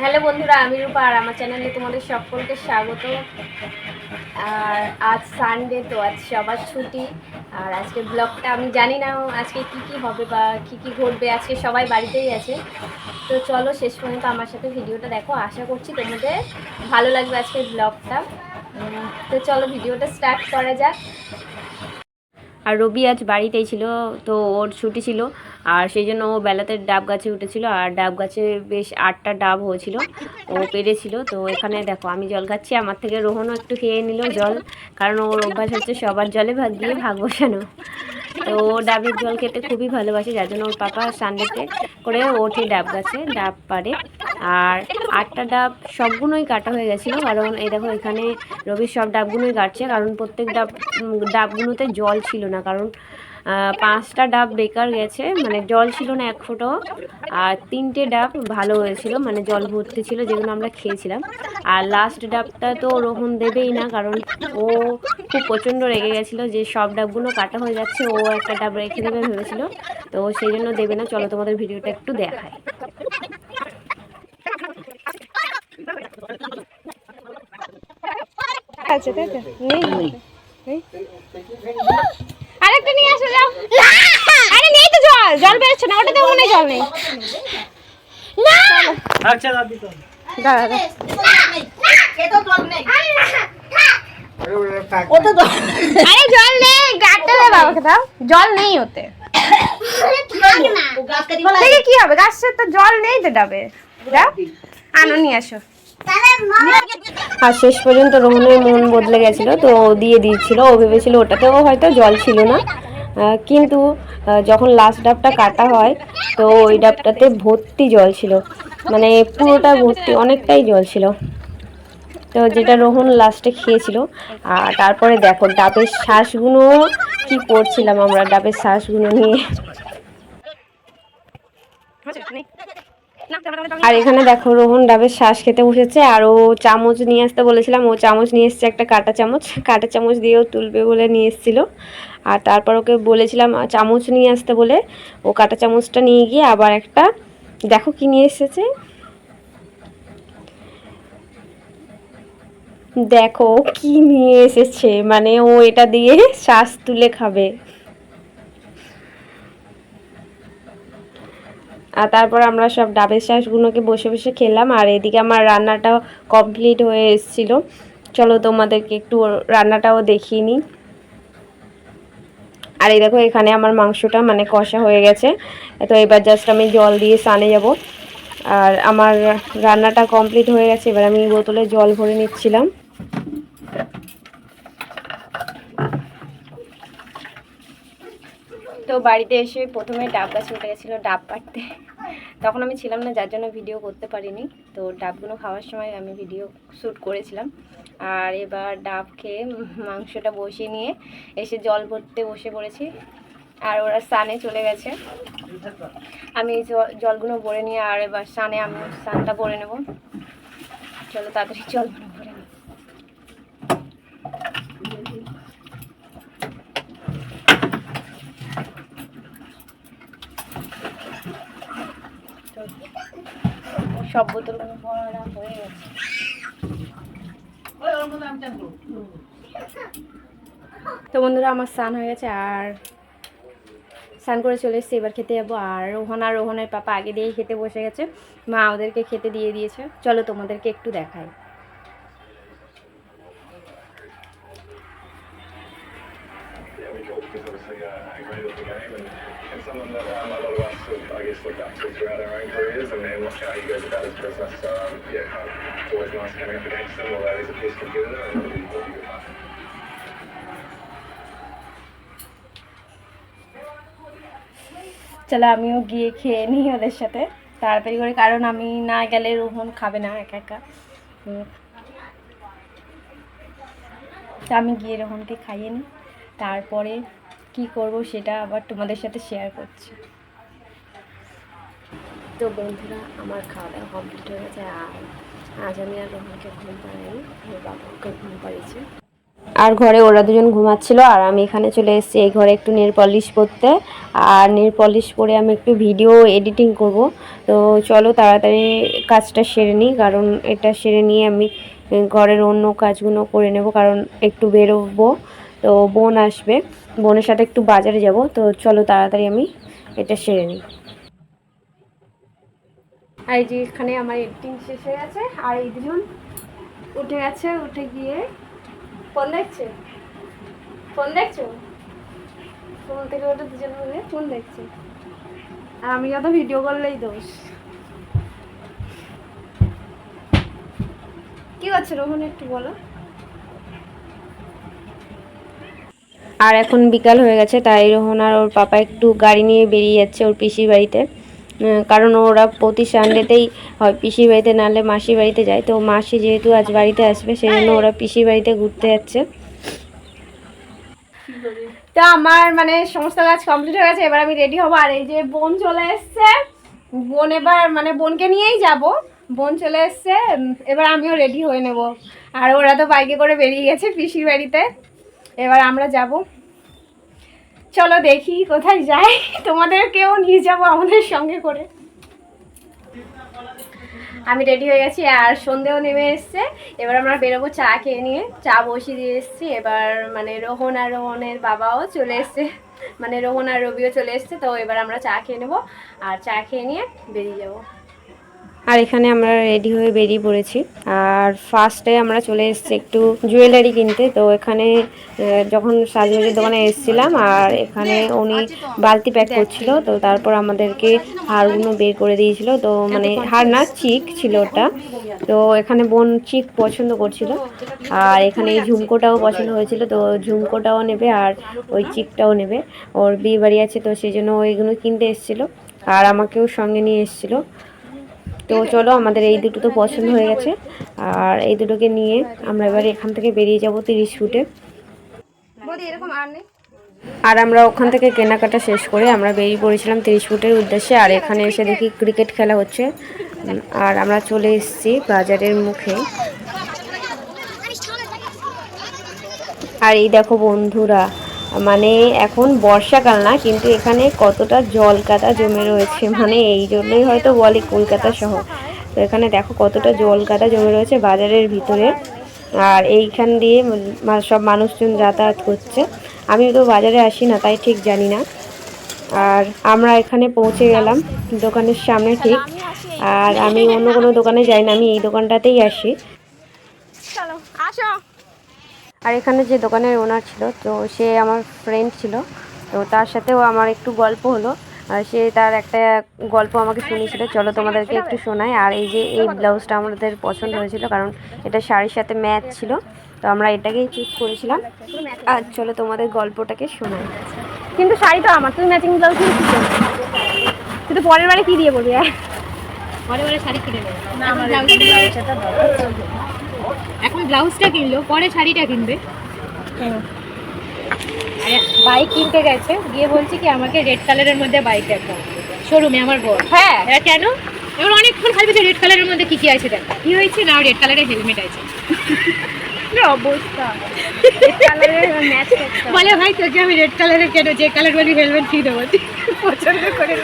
Hello বন্ধুরা, আমি রূপা আর আমার চ্যানেলে তোমাদের সকলকে স্বাগত। আর আজ সানডে তো, আজ সবার ছুটি। আর আজকে ব্লগটা আমি জানি না আজকে কি কি হবে বা কি কি ঘটবে। আজকে সবাই বাড়িতেই আছে। তো চলো, শেষ পর্যন্ত আমার সাথে ভিডিওটা দেখো। আশা করছি তোমাদের ভালো লাগবে আজকের ব্লগটা তো চলো, ভিডিওটা স্টার্ট করা যাক। আর রবি আজ বাড়িতেই ছিল, তো ওর ছুটি ছিল। আর সেই জন্য ও বেলাতে ডাব গাছে উঠেছিল, আর ডাব গাছে বেশ আটটা ডাব হয়েছিল। ও পেরেছিল তো এখানে দেখো আমি জল খাচ্ছি, আমার থেকে রোহনও একটু খেয়ে নিল জল, কারণ ওর অভ্যাস হচ্ছে সবার জলে ভাগ দিয়ে ভাগ বসানো। তো ও ডাবের জল খেতে খুবই ভালোবাসে, যার জন্য ওর পাপা সানডেতে করে ওঠে ডাব গাছে, ডাব পারে আর আটটা ডাব সবগুলোই কাটা হয়ে গেছিল, কারণ এই দেখো এখানে রবির সব ডাবগুলোই কাটছে, কারণ প্রত্যেক ডাব ডাবগুলোতে জল ছিল না। কারণ পাঁচটা ডাব বেকার গেছে মানে জল ছিল না এক ফোঁটাও আর তিনটে ডাব ভালো হয়েছিল মানে জল ভর্তি ছিল যেগুলো আমরা খেয়েছিলাম। আর লাস্ট ডাবটা তো রোহন দেবেই না কারণ ও খুব প্রচণ্ড রেগে গেছিল যে সব ডাবগুলো কাটা হয়ে যাচ্ছে ও একটা ডাব রেখে দেবে ভেবেছিল তো সেই জন্য দেবে না চলো তোমাদের ভিডিওটা একটু দেখায় আছে তাই তো? নেই। নেই? নিয়ে আসো যাও। আরে নেই তো জল জল বেরোচ্ছে না ওটাতে মনে জল নেই। আচ্ছা দাদি তো দাঁড়া দাঁড়া। আরে জল নেই গাছটা দে বাবাকে দাও। জল নেই ওতে। দেখে কি হবে গাছের তো জল নেই তো ডাবে আনো নিয়ে আসো। আর শেষ পর্যন্ত রোহনের মন বদলে গেছিল, তো ও দিয়ে দিয়েছিল, ও ভেবেছিল ওটাতেও হয়তো জল ছিল না। কিন্তু যখন লাস্ট ডাবটা কাটা হয়, তো ওই ডাবটাতে ভর্তি জল ছিল। মানে পুরোটা ভর্তি, অনেকটাই জল ছিল। তো যেটা রোহন লাস্টে খেয়েছিল, আর তারপরে দেখো, ডাবের শ্বাসগুলো কি করছিলাম আমরা, ডাবের শ্বাসগুলো নিয়ে। আর এখানে দেখো, রোহন ডাবের শ্বাস খেতে বসেছে, আর ও চামচ নিয়ে আসতে বলেছিলাম, ও চামচ নিয়ে এসছে একটা কাটা চামচ। কাটা চামচ দিয়েও তুলবে বলে নিয়ে এসেছিল। আর তারপর ওকে বলেছিলাম চামচ নিয়ে আসতে বলে। ও কাটা চামচটা নিয়ে গিয়ে আবার একটা, দেখো কি নিয়ে এসেছে। দেখো কি নিয়ে এসেছে? মানে ও এটা দিয়ে শ্বাস তুলে খাবে। আর তারপর আমরা সব ডাবের শ্বাসগুলোকে বসে বসে খেলাম, আর এদিকে আমার রান্নাটাও কমপ্লিট হয়ে এসেছিল। চলো তোমাদেরকে একটু রান্নাটাও দেখিয়ে নিই। আর এই দেখো, এখানে আমার মাংসটা মানে কষা হয়ে গেছে। তো এবার জাস্ট আমি জল দিয়ে সানে যাব। আর আমার রান্নাটা কমপ্লিট হয়ে গেছে, এবার আমি বোতলে জল ভরে নিচ্ছিলাম। তো বাড়িতে এসে প্রথমে ডাব গাছে উঠে গেছিল, ডাব কাটতে। তখন আমি ছিলাম না, যার জন্য ভিডিও করতে পারিনি। তো ডাবগুলো খাওয়ার সময় আমি ভিডিও শ্যুট করেছিলাম। আর এবার ডাব খেয়ে মাংসটা বসিয়ে নিয়ে এসে জল ভরতে বসে পড়েছি। আর ওরা স্নানে চলে গেছে। আমি এই জলগুলো ভরে নিয়ে আর এবার স্নানে আমি স্নানটা ভরে নেব। চলো তাড়াতাড়ি জলগুলো ভরে নিই সব বোতলগুলো ভরা হয়ে গেছে। তো বন্ধুরা, আমার স্নান হয়ে গেছে আর স্নান করে চলে এসেছি, এবার খেতে যাব। আর রোহন আর রোহনের পাপা আগে দিয়েই খেতে বসে গেছে। মা ওদেরকে খেতে দিয়ে দিয়েছে। চলো তোমাদেরকে একটু দেখাই। Throughout our own careers and, and watching how he goes about his business. So, um, yeah, kind of, always nice coming up against him, although he's a fierce competitor and it'll be, it'll be good fun. চলো আমিও গিয়ে খেয়ে নিই ওদের সাথে তাড়াতাড়ি করে কারণ আমি না গেলে রোহন খাবে না একা একা আমি গিয়ে রোহনকে খাইয়ে নিই তারপরে কি করব সেটা আবার তোমাদের সাথে শেয়ার করছি তো বন্ধুরা, আমার খাওয়া দাওয়া কমপ্লিট হয়ে গেছে, আর আজ আমি আর রোহনকে ঘুম পাড়াইনি, ওর বাবাকে ঘুম পাড়িয়েছে। আর ঘরে ওরা দুজন ঘুমাচ্ছিল, আর আমি এখানে চলে এসেছি, এই ঘরে একটু নেল পলিশ করতে। আর নেল পলিশ করে আমি একটু ভিডিও এডিটিং করব। তো চলো তাড়াতাড়ি কাজটা সেরে নিই, কারণ এটা সেরে নিয়ে আমি ঘরের অন্য কাজগুলো করে নেব, কারণ একটু বেরোবো। তো বোন আসবে, বোনের সাথে একটু বাজারে যাব, তো চলো তাড়াতাড়ি আমি এটা সেরে নিই। আর এই যে এখানে আমার এডিটিং শেষ হয়ে গেছে। আর এই দুজন উঠে গেছে, উঠে গিয়ে ফোন দেখছে? ফোন দেখছ? ফোন থেকে ওটা দুজন মিলে ফোন দেখছে। আর আমি যত ভিডিও করলেই দোষ। কি করছে রোহন, একটু বলো। আর এখন বিকাল হয়ে গেছে, তাই রোহন আর ওর পাপা একটু গাড়ি নিয়ে বেরিয়ে যাচ্ছে ওর পিসির বাড়িতে। কারণ ওরা প্রতি সানডেতেই হয় পিসির বাড়িতে নাহলে মাসির বাড়িতে যায়। তো মাসি যেহেতু আজ বাড়িতে আসবে সেই জন্য ওরা পিসির বাড়িতে ঘুরতে যাচ্ছে। তো আমার মানে সমস্ত কাজ কমপ্লিট হয়ে গেছে, এবার আমি রেডি হব। আর এই যে বোন চলে এসছে, বোন এবার মানে বোনকে নিয়েই যাব। বোন চলে এসছে এবার আমিও রেডি হয়ে নেব। আর ওরা তো বাইকে করে বেরিয়ে গেছে পিসির বাড়িতে। এবার আমরা যাব। চলো দেখি কোথায় যাই তোমাদেরকেও নিয়ে যাব আমাদের সঙ্গে করে। আমি রেডি হয়ে গেছি আর সন্ধেও নেমে এসছে। এবার আমরা বেরোবো চা খেয়ে নিয়ে। চা বসিয়ে দিয়ে এসেছি। এবার মানে রোহন আর রোহনের বাবাও চলে এসছে। মানে রোহন আর রবিও চলে এসছে, তো এবার আমরা চা খেয়ে নেব। আর চা খেয়ে নিয়ে বেরিয়ে যাব। আর এখানে আমরা রেডি হয়ে বেরিয়ে পড়েছি। আর ফার্স্টে আমরা চলে এসেছি একটু জুয়েলারি কিনতে। তো এখানে যখন সাজগোজের দোকানে এসেছিলাম, আর এখানে উনি বালতি প্যাক করছিল, তো তারপর আমাদেরকে হারগুলো বের করে দিয়েছিল। তো মানে হার না চিক ছিল ওটা। তো এখানে বোন চিক পছন্দ করছিল। আর এখানে এই ঝুমকোটাও পছন্দ হয়েছিল, তো ঝুমকোটাও নেবে আর ওই চিকটাও নেবে। ওর বিয়ে বাড়ি আছে, তো সেই জন্য ওইগুলো কিনতে এসেছিল। আর আমাকেও সঙ্গে নিয়ে এসেছিল। তো চলো আমাদের এই দুটো তো পছন্দ হয়ে গেছে। আর এই দুটোকে নিয়ে আমরা এবারে এখান থেকে বেরিয়ে যাব তিরিশ ফুটে। এরকম আর নেই। আর আমরা ওখান থেকে কেনাকাটা শেষ করে আমরা বেরিয়ে পড়েছিলাম তিরিশ ফুটের উদ্দেশ্যে আর এখানে এসে দেখি ক্রিকেট খেলা হচ্ছে। আর আমরা চলে এসেছি বাজারের মুখে। আর এই দেখো বন্ধুরা মানে এখন বর্ষাকাল না, কিন্তু এখানে কতটা জল কাদা জমে রয়েছে মানে এই জন্যই হয়তো বলে কলকাতা শহর। তো এখানে দেখো কতটা জল কাদা জমে রয়েছে বাজারের ভিতরে। আর এইখান দিয়ে সব মানুষজন যাতায়াত করছে। আমি তো বাজারে আসি না, তাই ঠিক জানি না। আর আমরা এখানে পৌঁছে গেলাম দোকানের সামনে ঠিক। আর আমি অন্য কোনো দোকানে যাই না, আমি এই দোকানটাতেই আসি। চলো, আসো। আর এখানে যে দোকানের ওনার ছিল তো সে আমার ফ্রেন্ড ছিল। তো তার সাথেও আমার একটু গল্প হলো। আর সে তার একটা গল্প আমাকে শুনিয়েছিল। চলো তোমাদেরকে একটু শোনাই। আর এই যে এই ব্লাউজটা আমাদের পছন্দ হয়েছিল কারণ এটা শাড়ির সাথে ম্যাচ ছিল। তো আমরা এটাকেই চুজ করেছিলাম। আর চলো তোমাদের গল্পটাকে শোনাই। কিন্তু শাড়ি তো আমার তুমি ম্যাচিং ব্লাউজ দিয়ে কি করবে? তুই পরের বারে কি দিয়ে বলবি? হ্যাঁ পরে পরে শাড়ি কিনে ব্লাউজটা কিনলো পরে শাড়িটা কিনবে। বাইক কিনতে গেছে গিয়ে বলছি কি আমাকে রেড কালারের মধ্যে বাইক দেখো শোরুমে আমার বর। হ্যাঁ। কেন? এবার অনেকক্ষণ ভাবছে রেড কালারের মধ্যে কী কী আছে দেখ। কী হয়েছে? না রেড কালারের হেলমেট আছে। অবস্থা? কালারের ম্যাচ করতে বলে ভাই তোকে আমি রেড কালারের কেন? যে কালার বলি হেলমেট ফ্রি দেবো পছন্দ করে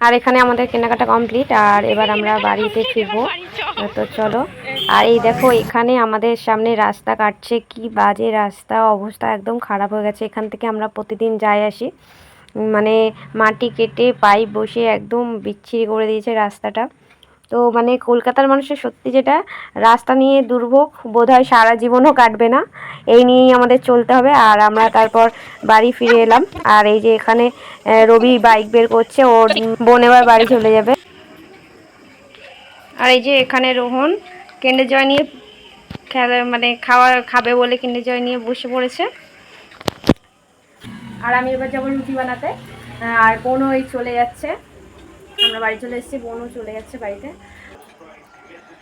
আর এখানে আমাদের কেনাকাটা কমপ্লিট আর এবার আমরা বাড়িতে ফিরবো। তো চলো। আর এই দেখো, এখানে আমাদের সামনে রাস্তা কাটছে। কি বাজে রাস্তা, অবস্থা একদম খারাপ হয়ে গেছে। এখান থেকে আমরা প্রতিদিন যাই আসি। মানে মাটি কেটে পাইপ বসে একদম বিচ্ছিরি করে দিয়েছে রাস্তাটা। তো মানে কলকাতার মানুষের সত্যি যেটা, রাস্তা নিয়ে দুর্ভোগ বোধ হয় সারা জীবনও কাটবে না। এই নিয়েই আমাদের চলতে হবে। আর আমরা তারপর বাড়ি ফিরে এলাম। আর এই যে এখানে রবি বাইক বের করছে। ওর বোন এবার বাড়ি চলে যাবে। আর এই যে এখানে রোহন কেন্দ্রে জয় নিয়ে খেলা মানে খাওয়া খাবে বলে কেন্দ্রে জয় নিয়ে বসে পড়েছে। আর আমি এবার যাব রুটি বানাতে। আর বোনও এই চলে যাচ্ছে। আমরা বাড়ি চলে এসেছি, বোনও চলে যাচ্ছে বাড়িতে।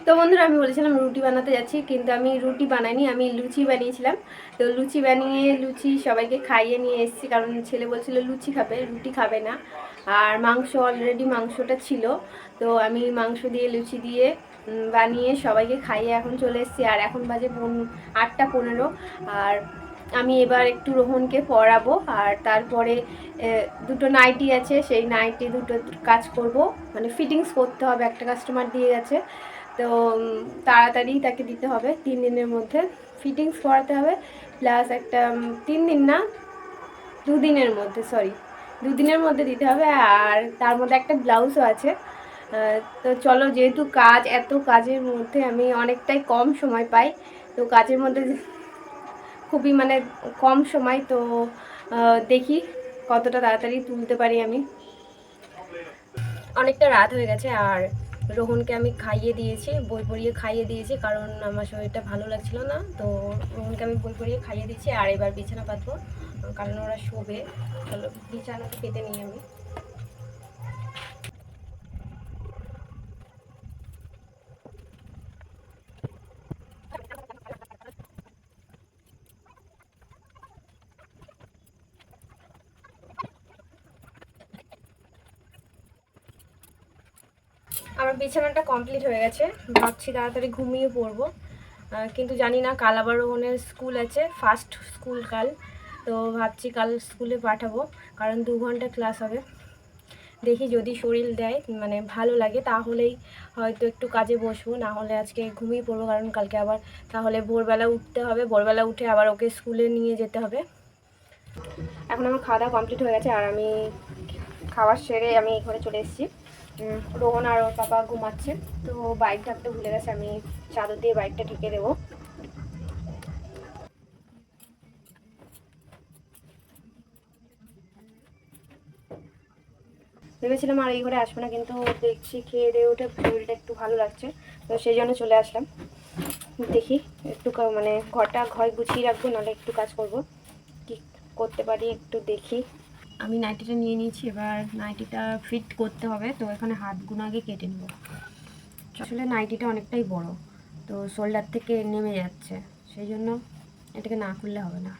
তো বন্ধুরা, আমি বলেছিলাম রুটি বানাতে যাচ্ছি, কিন্তু আমি রুটি বানাইনি, আমি লুচি বানিয়েছিলাম। তো লুচি বানিয়ে লুচি সবাইকে খাইয়ে নিয়ে এসেছি, কারণ ছেলে বলছিল লুচি খাবে, রুটি খাবে না। আর মাংস অলরেডি মাংসটা ছিল। তো আমি মাংস দিয়ে, লুচি দিয়ে বানিয়ে সবাইকে খাইয়ে এখন চলে এসেছি। আর এখন বাজে আটটা পনেরো। আর আমি এবার একটু রোহনকে পড়াবো। আর তারপরে দুটো নাইটি আছে। সেই নাইটি দুটো কাজ করব। মানে ফিটিংস করতে হবে। একটা কাস্টমার দিয়ে গেছে। তো তাড়াতাড়ি তাকে দিতে হবে। তিন দিনের মধ্যে ফিটিংস করাতে হবে। প্লাস একটা তিন দিন না, দুদিনের মধ্যে, সরি, দুদিনের মধ্যে দিতে হবে। আর তার মধ্যে একটা ব্লাউজও আছে। তো চলো যেহেতু কাজ, এত কাজের মধ্যে আমি অনেকটাই কম সময় পাই, তো কাজের মধ্যে খুবই মানে কম সময়, তো দেখি কতটা তাড়াতাড়ি তুলতে পারি আমি। অনেকটা রাত হয়ে গেছে, আর রোহনকে আমি খাইয়ে দিয়েছি, বই পড়িয়ে খাইয়ে দিয়েছি, কারণ আমার শরীরটা ভালো লাগছিল না, তো রোহনকে আমি বই পড়িয়ে খাইয়ে দিয়েছি, আর এবার বিছানা পাতবো, কারণ ওরা শোবে। চলো, বিছানাটা পেতে নিই আমি আমার বিছানাটা কমপ্লিট হয়ে গেছে। ভাবছি তাড়াতাড়ি ঘুমিয়ে পড়ব। কিন্তু জানি না, কাল আবার ওনের স্কুল আছে ফার্স্ট স্কুল কাল। তো ভাবছি কাল স্কুলে পাঠাবো, কারণ দু ঘণ্টা ক্লাস হবে। দেখি যদি শরীর দেয় মানে ভালো লাগে, তাহলেই হয়তো একটু কাজে বসবো, না হলে আজকে ঘুমিয়ে পড়ব, কারণ কালকে আবার তাহলে ভোরবেলা উঠতে হবে, ভোরবেলা উঠে আবার ওকে স্কুলে নিয়ে যেতে হবে। এখন আমার খাওয়া দাওয়া কমপ্লিট হয়ে গেছে, আর আমি খাবার সেরে আমি ঘরে চলে এসেছি। রোহন আর ওর পাপা ঘুমাচ্ছে। তো বাইক ঢাকতে ভুলে গেছে, আমি চাদর দিয়ে বাইকটা ঢেকে দেবো। ভেবেছিলাম আর এই ঘরে আসব না, কিন্তু দেখছি খেয়ে দিয়ে উঠে শরীরটা একটু ভালো লাগছে। তো সেই জন্য চলে আসলাম। দেখি একটু মানে ঘরটা ঘর গুছিয়ে রাখব, নাহলে একটু কাজ করব। কি করতে পারি একটু দেখি। আমি নাইটিটা নিয়ে নিয়েছি, এবার নাইটিটা ফিট করতে হবে, তো এখানে হাতগুলো আগে কেটে নেব। আসলে নাইটিটা অনেকটাই বড়, তো শোল্ডার থেকে নেমে যাচ্ছে, সেই জন্য এটাকে না খুললে হবে না।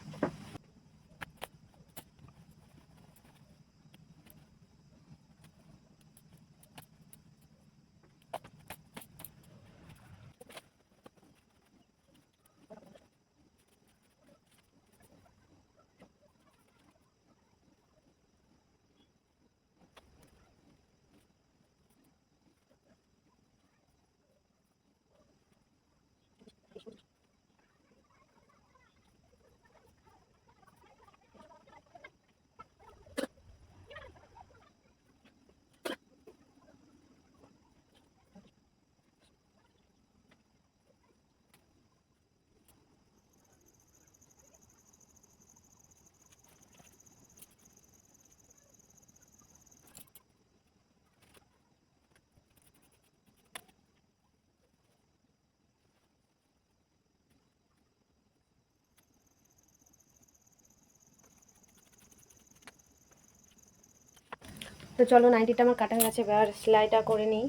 তো চলো নাইটিটা আমার কাটা হয়ে গেছে, এবার সেলাইটা করে নিই।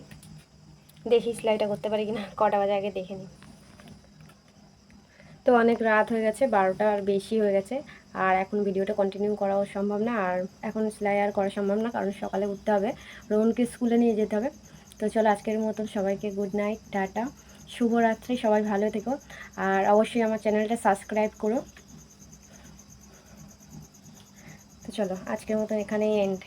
দেখি সেলাইটা করতে পারি কিনা, কটা বাজে আগে দেখে নিই। তো অনেক রাত হয়ে গেছে বারোটার বেশি হয়ে গেছে, আর এখন ভিডিওটা কন্টিনিউ করাও সম্ভব না, আর এখন সেলাই আর করা সম্ভব না, কারণ সকালে উঠতে হবে, রোহনকে স্কুলে নিয়ে যেতে হবে। তো চলো আজকের মতন সবাইকে গুড নাইট টাটা, শুভরাত্রি, সবাই ভালো থেকো, আর অবশ্যই আমার চ্যানেলটা সাবস্ক্রাইব করো। তো চলো আজকের মতন এখানেই এন্ড